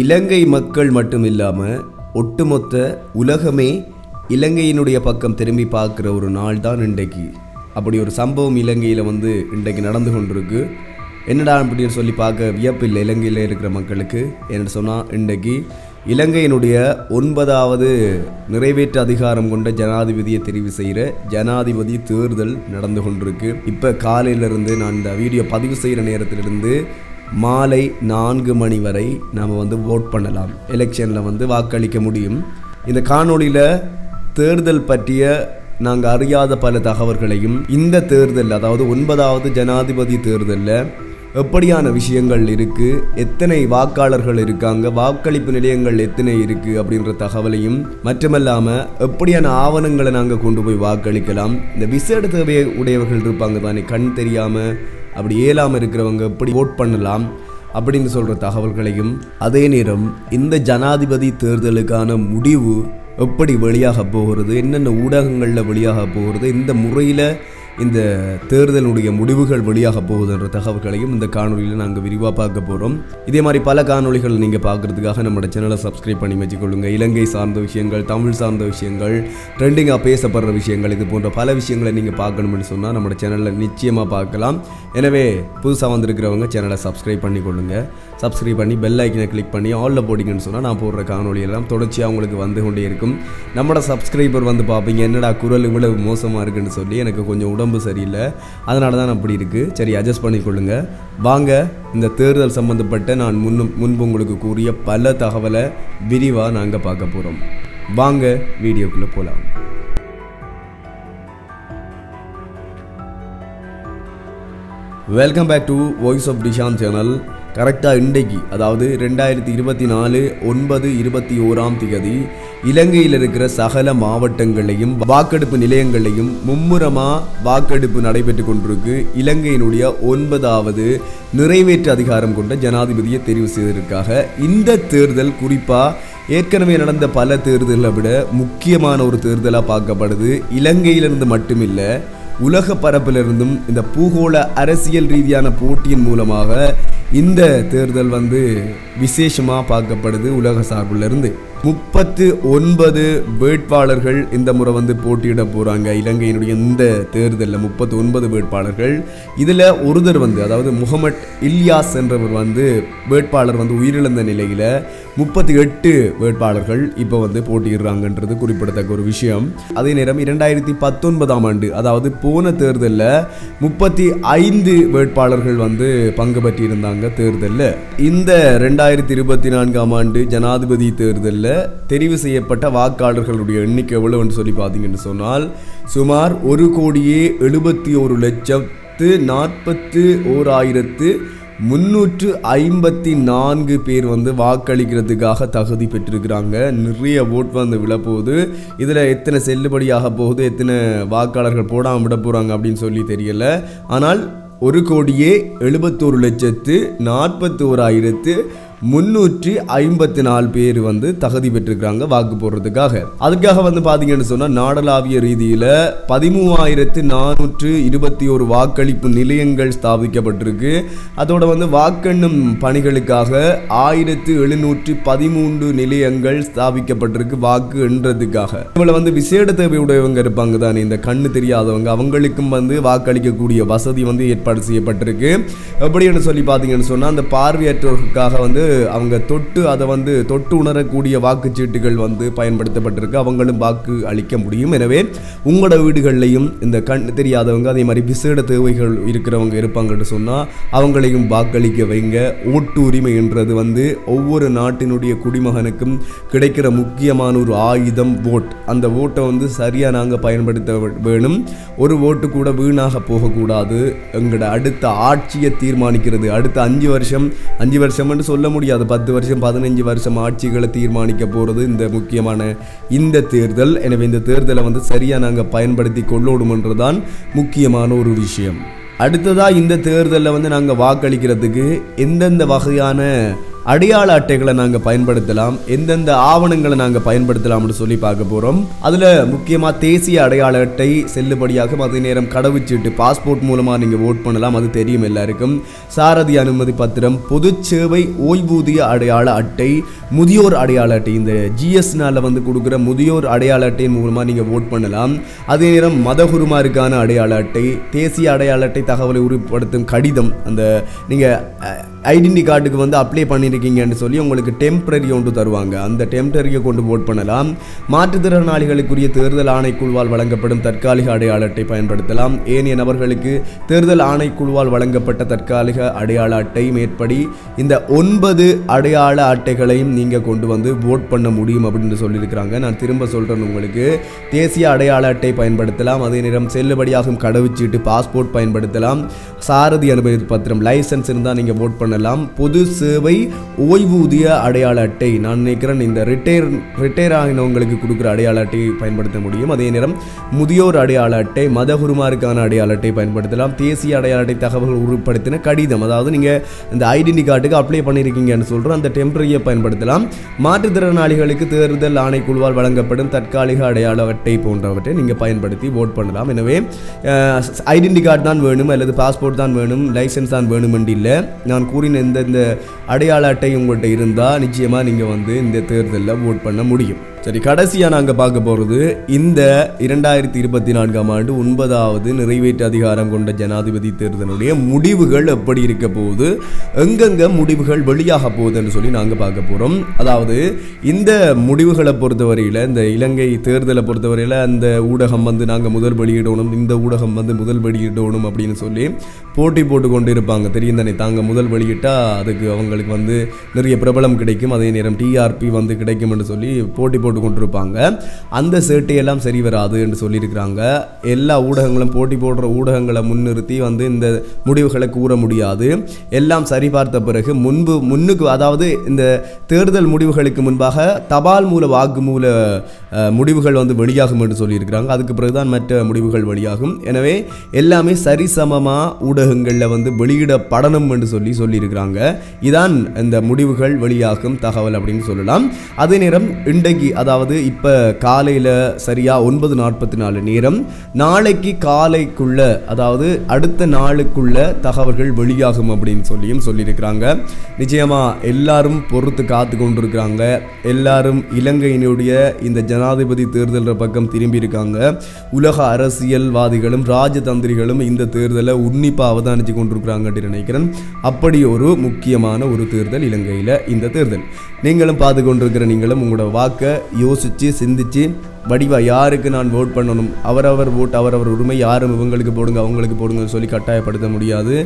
இலங்கை மக்கள் மட்டும் இல்லாமல் ஒட்டுமொத்த உலகமே இலங்கையினுடைய பக்கம் திரும்பி பார்க்குற ஒரு நாள் தான் இன்றைக்கு. அப்படி ஒரு சம்பவம் இலங்கையில் வந்து இன்றைக்கு நடந்து கொண்டிருக்கு. என்னடா அப்படின்னு சொல்லி பார்க்க வியப்பில்லை இலங்கையில் இருக்கிற மக்களுக்கு. என்ன சொன்னால் இன்றைக்கு இலங்கையினுடைய ஒன்பதாவது நிறைவேற்று அதிகாரம் கொண்ட ஜனாதிபதியை தெரிவு செய்கிற ஜனாதிபதி தேர்தல் நடந்து கொண்டிருக்கு. இப்போ காலையிலிருந்து நான் இந்த வீடியோ பதிவு செய்கிற நேரத்திலிருந்து மாலை நான்கு மணி வரை நாம் வந்து ஓட் பண்ணலாம். எலெக்ஷனில் வந்து வாக்களிக்க முடியும். இந்த காணொளியில் தேர்தல் பற்றிய நாங்கள் அறியாத பல தகவல்களையும் இந்த தேர்தல் அதாவது ஒன்பதாவது ஜனாதிபதி தேர்தலில் எப்படியான விஷயங்கள் இருக்குது எத்தனை வாக்காளர்கள் இருக்காங்க வாக்களிப்பு நிலையங்கள் எத்தனை இருக்குது அப்படின்ற தகவலையும் மட்டுமல்லாமல் எப்படியான ஆவணங்களை நாங்கள் கொண்டு போய் வாக்களிக்கலாம். இந்த விசேட தேவை உடையவர்கள் இருப்பாங்க தானே கண் தெரியாமல் அப்படி இயலாமல் இருக்கிறவங்க எப்படி ஓட் பண்ணலாம் அப்படின்னு சொல்கிற தகவல்களையும் அதே நேரம் இந்த ஜனாதிபதி தேர்தலுக்கான முடிவு எப்படி வெளியாக போகிறது என்னென்ன ஊடகங்களில் வெளியாக போகிறது இந்த முறையில் இந்த தேர்தலுடைய முடிவுகள் வெளியாக போகுதுன்ற தகவல்களையும் இந்த காணொலியில் நாங்கள் விரிவாக பார்க்க போகிறோம் இதே மாதிரி பல காணொளிகள் நீங்கள் பார்க்குறதுக்காக நம்மளோட சேனலை சப்ஸ்கிரைப் பண்ணி வச்சுக்கொள்ளுங்க. இலங்கை சார்ந்த விஷயங்கள் தமிழ் சார்ந்த விஷயங்கள் ட்ரெண்டிங்காக பேசப்படுற விஷயங்கள் இது போன்ற பல விஷயங்களை நீங்கள் பார்க்கணும்னு சொன்னால் நம்மளோட சேனலில் நிச்சயமாக பார்க்கலாம். எனவே புதுசாக வந்திருக்கிறவங்க சேனலை சப்ஸ்கிரைப் பண்ணிக்கொள்ளுங்கள் சப்ஸ்கிரைப் பண்ணி பெல் ஐக்கனை கிளிக் பண்ணி ஆலில் போட்டிங்கன்னு சொன்னால் நான் போடுற காணொலியெல்லாம் தொடர்ச்சியாக உங்களுக்கு வந்து கொண்டே இருக்கும். நம்மளோட சப்ஸ்கிரைபர் வந்து பார்ப்பீங்க என்னடா குரல் இவ்வளவு மோசமாக இருக்குன்னு சொல்லி எனக்கு கொஞ்சம் உடம்பு சரியில்லை. அதனால தான் அப்படி இருக்குது சரி அட்ஜஸ்ட் பண்ணிக்கொள்ளுங்க வாங்க இந்த தேர்தல் சம்மந்தப்பட்ட நான் முன்னும் முன்பு உங்களுக்கு கூறிய பல தகவலை விரிவாக நாங்கள் பார்க்க போகிறோம் வாங்க வீடியோக்குள்ளே போகலாம் welcome back to voice of Dishan channel கரெக்டாக இன்றைக்கு அதாவது ரெண்டாயிரத்தி இருபத்தி நாலு ஒன்பது இருபத்தி ஓராம் திகதி இலங்கையில் இருக்கிற சகல மாவட்டங்களையும் வாக்கெடுப்பு நிலையங்களையும் மும்முரமாக வாக்கெடுப்பு நடைபெற்று கொண்டிருக்கு. இலங்கையினுடைய ஒன்பதாவது நிறைவேற்று அதிகாரம் கொண்ட ஜனாதிபதியை தெரிவு செய்வதற்காக இந்த தேர்தல் குறிப்பாக ஏற்கனவே நடந்த பல தேர்தலை விட முக்கியமான ஒரு தேர்தலாக பார்க்கப்படுது. இலங்கையிலிருந்து மட்டுமில்லை உலக பரப்பிலிருந்தும் இந்த பூகோள அரசியல் ரீதியான போட்டியின் மூலமாக இந்த தேர்தல் வந்து விசேஷமாக பார்க்கப்படுது உலக சார்பிலிருந்து. முப்பத்து ஒன்பது வேட்பாளர்கள் இந்த முறை வந்து போட்டியிட போகிறாங்க இலங்கையினுடைய இந்த தேர்தலில் முப்பத்து ஒன்பது வேட்பாளர்கள். இதில் ஒருதர் வந்து அதாவது முகமட் இல்யாஸ் என்றவர் வந்து வேட்பாளர் வந்து உயிரிழந்த நிலையில் முப்பத்தி எட்டு வேட்பாளர்கள் இப்போ வந்து போட்டியிடுறாங்கன்றது குறிப்பிடத்தக்க ஒரு விஷயம். அதே நேரம் இரண்டாயிரத்தி பத்தொன்பதாம் ஆண்டு அதாவது போன தேர்தலில் முப்பத்தி ஐந்து வேட்பாளர்கள் வந்து பங்கு பற்றியிருந்தாங்க தேர்தலில். இந்த ரெண்டாயிரத்தி இருபத்தி நான்காம் ஆண்டு ஜனாதிபதி தேர்தலில் தெரிவு செய்யப்பட்ட வாக்காளர்களுடைய எண்ணிக்கை எவ்வளவுன்னு சொல்லி பார்த்தீங்கன்னு சொன்னால் சுமார் ஒரு கோடியே எழுபத்தி ஒரு லட்சத்து நாற்பத்து ஓர் ஆயிரத்து முன்னூற்று ஐம்பத்தி நான்கு பேர் வந்து வாக்களிக்கிறதுக்காக தகுதி பெற்றிருக்கிறாங்க. நிறைய ஓட் வந்து விழப்போகுது. இதில் எத்தனை செல்லுபடியாக போகுது எத்தனை வாக்காளர்கள் போடாமல் விட போகிறாங்க அப்படின்னு சொல்லி தெரியல. ஆனால் ஒரு கோடியே எழுபத்தோரு லட்சத்து நாற்பத்தோராயிரத்து முன்னூற்றி ஐம்பத்தி நாலு பேர் வந்து தகுதி பெற்றிருக்கிறாங்க வாக்கு போடுறதுக்காக. அதுக்காக வந்து பார்த்தீங்கன்னு சொன்னால் நாடளாவிய ரீதியில் பதிமூவாயிரத்து நானூற்று இருபத்தி ஒரு வாக்களிப்பு நிலையங்கள் ஸ்தாபிக்கப்பட்டிருக்கு. அதோட வந்து வாக்கெண்ணும் பணிகளுக்காக ஆயிரத்து எழுநூற்றி பதிமூன்று நிலையங்கள் ஸ்தாபிக்கப்பட்டிருக்கு வாக்கு எண்றதுக்காக இவளை வந்து விசேட தேவையுடையவங்க இருப்பாங்க தானே இந்த கண்ணு தெரியாதவங்க. அவங்களுக்கும் வந்து வாக்களிக்கக்கூடிய வசதி வந்து ஏற்பாடு செய்யப்பட்டிருக்கு. எப்படின்னு சொல்லி பார்த்தீங்கன்னு சொன்னால் அந்த பார்வையற்றோருக்காக வந்து அவங்க தொட்டு அதை வந்து தொட்டு உணரக்கூடிய வாக்குச்சீட்டுகள் வந்து பயன்படுத்தப்பட்டிருக்கு. அவங்களும் வாக்கு அளிக்க முடியும். எனவே உங்களோட வீடுகள்லையும் இந்த கண் தெரியாதவங்க அதே மாதிரி விசேட தேவைகள் இருக்கிறவங்க இருப்பாங்கன்னு சொன்னால் அவங்களையும் வாக்களிக்க வைங்க. ஓட்டு உரிமை என்றது வந்து ஒவ்வொரு நாட்டினுடைய குடிமகனுக்கும் கிடைக்கிற முக்கியமான ஒரு ஆயுதம் ஓட் அந்த ஓட்டை வந்து சரியாக நாங்கள் பயன்படுத்த வேணும். ஒரு ஓட்டு கூட வீணாக போகக்கூடாது. எங்களோட அடுத்த ஆட்சியை தீர்மானிக்கிறது அடுத்த அஞ்சு வருஷம் அஞ்சு வருஷம்னு சொல்ல முடியாது. பத்து வருஷம் பதினஞ்சு வருஷம் ஆட்சிகளை தீர்மானிக்க போகிறது இந்த முக்கியமான இந்த தேர்தல். எனவே இந்த தேர்தலை வந்து சரியாக நாங்கள் பயன்படுத்தி கொள்ளோடுமன்றதான் முக்கியமான ஒரு விஷயம். அடுத்ததாக இந்த தேர்தலில் வந்து நாங்கள் வாக்களிக்கிறதுக்கு எந்தெந்த வகையான அடையாள அட்டைகளை நாங்கள் பயன்படுத்தலாம் எந்தெந்த ஆவணங்களை நாங்கள் பயன்படுத்தலாம்னு சொல்லி பார்க்க போகிறோம் அதில் முக்கியமாக தேசிய அடையாள அட்டை செல்லுபடியாகும். அதே நேரம் கடவுச்சீட்டு பாஸ்போர்ட் மூலமாக நீங்கள் ஓட் பண்ணலாம். அது தெரியும் எல்லாருக்கும். சாரதி அனுமதி பத்திரம் பொது சேவை ஓய்வூதிய அடையாள அட்டை முதியோர் அடையாள அட்டை. இந்த ஜிஎஸ்னால வந்து கொடுக்குற முதியோர் அடையாள அட்டையின் மூலமாக நீங்கள் ஓட் பண்ணலாம். அதே நேரம் மதகுருமாருக்கான அடையாள அட்டை தேசிய அடையாள அட்டை தகவலை உறுதிப்படுத்தும் கடிதம். அந்த நீங்கள் ஐடென்டி கார்டுக்கு வந்து அப்ளை பண்ணியிருக்கீங்கன்னு சொல்லி உங்களுக்கு டெம்ப்ரரி ஒன்று தருவாங்க. அந்த டெம்ப்ரரியை கொண்டு ஓட் பண்ணலாம். மாற்றுத்திறனாளிகளுக்குரிய தேர்தல் ஆணைக்குழுவால் வழங்கப்படும் தற்காலிக அடையாள அட்டை பயன்படுத்தலாம். ஏனைய நபர்களுக்கு தேர்தல் ஆணைக்குழுவால் வழங்கப்பட்ட தற்காலிக அடையாள அட்டை மேற்படி இந்த ஒன்பது அடையாள அட்டைகளையும் நீங்கள் கொண்டு வந்து ஓட் பண்ண முடியும் அப்படின்னு சொல்லியிருக்கிறாங்க. நான் திரும்ப சொல்கிறேன் உங்களுக்கு. தேசிய அடையாள அட்டை பயன்படுத்தலாம். அதே நேரம் செல்லுபடியாகும் கடவுச்சீட்டு பாஸ்போர்ட் பயன்படுத்தலாம். சாரதி அனுமதி பத்திரம் லைசன்ஸ் இருந்தால் நீங்கள் ஓட் பண்ணலாம் பொது சேவை ஓய்வூதிய அடையாள அட்டை. நான் நினைக்கிறேன் இந்த ரிட்டையர் ரிட்டையர் ஆகினவங்களுக்கு கொடுக்குற அடையாள அட்டையை பயன்படுத்த முடியும். அதே நேரம் முதியோர் அடையாள அட்டை மதகுருமாருக்கான அடையாள அட்டை பயன்படுத்தலாம். தேசிய அடையாள அட்டை தகவல் உருப்படுத்தின கடிதம். அதாவது நீங்கள் இந்த ஐடென்டி கார்டுக்கு அப்ளை பண்ணியிருக்கீங்கன்னு சொல்கிறோம் அந்த டெம்பரரியை பயன்படுத்தலாம். மாற்றுத்திறனாளிகளுக்கு தேர்தல் ஆணைக்குழுவால் வழங்கப்படும் தற்காலிக அடையாள அட்டை போன்றவற்றை நீங்கள் பயன்படுத்தி ஓட் பண்ணலாம். எனவே ஐடென்டி கார்டு தான் வேணும் அல்லது பாஸ்போர்ட் தான் வேணும் லைசன்ஸ் தான் வேணும் என்று இல்லை. நான் கூறின இந்த இந்த அடையாள அட்டை உங்கள்கிட்ட இருந்தால் நிச்சயமாக நீங்கள் வந்து இந்த தேர்தலில் ஓட் பண்ண முடியும். சரி கடைசியாக நாங்கள் பார்க்க போகிறது இந்த இரண்டாயிரத்தி இருபத்தி நான்காம் ஆண்டு ஒன்பதாவது நிறைவேற்று அதிகாரம் கொண்ட ஜனாதிபதி தேர்தலுடைய முடிவுகள் எப்படி இருக்க போகுது எங்கெங்க முடிவுகள் வெளியாக போகுதுன்னு சொல்லி நாங்கள் பார்க்க போகிறோம் அதாவது இந்த முடிவுகளை பொறுத்தவரையில் இந்த இலங்கை தேர்தலை பொறுத்தவரையில் அந்த ஊடகம் வந்து நாங்கள் முதல் வெளியிடணும் இந்த ஊடகம் வந்து முதல் வெளியிடணும் அப்படின்னு சொல்லி போட்டி போட்டு கொண்டு இருப்பாங்க தெரியும் தானே தாங்க முதல் வெளியிட்டால் அதுக்கு அவங்களுக்கு வந்து நிறைய பிரபலம் கிடைக்கும். அதே நேரம் டிஆர்பி வந்து கிடைக்கும் என்று சொல்லி போட்டி போட்டு கொண்டிருப்பாங்க அந்த சேட்டையெல்லாம் சரி வராது என்று சொல்லியிருக்கிறாங்க. எல்லா ஊடகங்களும் போட்டி போடுற ஊடகங்களை முன்னிறுத்தி வந்து இந்த முடிவுகளை கூற முடியாது. எல்லாம் சரி பார்த்த பிறகு முன்பு முன்னுக்கு அதாவது இந்த தேர்தல் முடிவுகளுக்கு முன்பாக தபால் மூல வாக்கு மூல முடிவுகள் வந்து வெளியாகும் என்று சொல்லியிருக்கிறாங்க. அதுக்கு பிறகுதான் மற்ற முடிவுகள் வெளியாகும். எனவே எல்லாமே சரிசமமாக ஊடகங்களில் வந்து வெளியிடப்படணும் என்று சொல்லி சொல்லியிருக்கிறாங்க. இதான் இந்த முடிவுகள் வெளியாகும் தகவல் அப்படின்னு சொல்லலாம். அதே நேரம் இன்றைக்கு அதாவது இப்போ காலையில் சரியாக ஒன்பது நாற்பத்தி நாலு நேரம் நாளைக்கு காலைக்குள்ள அதாவது அடுத்த நாளுக்குள்ள தகவல்கள் வெளியாகும் அப்படின்னு சொல்லியும் சொல்லியிருக்கிறாங்க. நிச்சயமாக எல்லாரும் பொறுத்து காத்து கொண்டிருக்கிறாங்க எல்லாரும் இலங்கையினுடைய இந்த ஜனாதிபதி தேர்தல்ற பக்கம் திரும்பி இருக்காங்க உலக அரசியல்வாதிகளும் ராஜதந்திரிகளும் இந்த தேர்தலை உன்னிப்பாக அவதானித்து கொண்டிருக்கிறாங்க நினைக்கிறேன். அப்படி ஒரு முக்கியமான ஒரு தேர்தல் இலங்கையில் இந்த தேர்தல். நீங்களும் பார்த்து கொண்டிருக்கிற நீங்களும் உங்களோட வாக்கை யோசித்து சிந்திச்சு வடிவா யாருக்கு நான் ஓட் பண்ணணும்? அவரவர் ஓட் அவரவர் உரிமை யாரும் இவங்களுக்கு போடுங்க அவங்களுக்கு போடுங்கன்னு சொல்லி கட்டாயப்படுத்த முடியாது.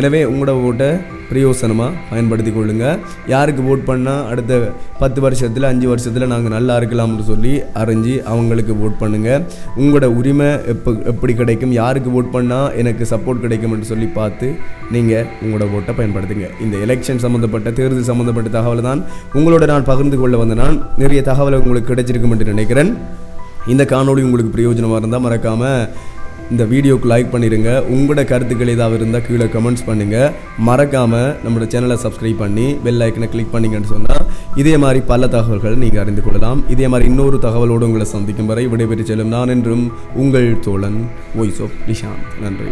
எனவே உங்களோட ஓட்டை பிரயோசனமாக பயன்படுத்தி கொள்ளுங்கள் யாருக்கு ஓட் பண்ணால் அடுத்த பத்து வருஷத்தில் அஞ்சு வருஷத்தில் நாங்கள் நல்லா இருக்கலாம்னு சொல்லி அரைஞ்சி அவங்களுக்கு ஓட் பண்ணுங்கள் உங்களோட உரிமை எப்போ எப்படி கிடைக்கும் யாருக்கு ஓட் பண்ணால் எனக்கு சப்போர்ட் கிடைக்கும்னு சொல்லி பார்த்து நீங்கள் உங்களோட ஓட்டை பயன்படுத்துங்க. இந்த எலெக்ஷன் சம்மந்தப்பட்ட தேர்தல் சம்மந்தப்பட்ட தகவலை தான் உங்களோட நான் பகிர்ந்து கொள்ள வந்த நான் நிறைய தகவலை உங்களுக்கு கிடைச்சிருக்கும் என்று நினைக்கிறேன். இந்த காணொளி உங்களுக்கு பிரயோஜனமாக இருந்தால் மறக்காமல் இந்த வீடியோக்கு லைக் பண்ணிடுங்க உங்களோட கருத்துக்கள் ஏதாவது இருந்தால் கீழே கமெண்ட்ஸ் பண்ணுங்கள் மறக்காமல் நம்மளோட சேனலை சப்ஸ்கிரைப் பண்ணி பெல் ஐக்கனை கிளிக் பண்ணிங்கன்னு சொன்னால் இதே மாதிரி பல தகவல்கள் நீங்கள் அறிந்து கொள்ளலாம். இதே மாதிரி இன்னொரு தகவலோடு உங்களை சந்திக்கும் வரை விடைபெற்று செல்லும் நான் என்றும் உங்கள் தோழன் வாய்ஸ் ஆஃப் நிஷாந்த் நன்றி.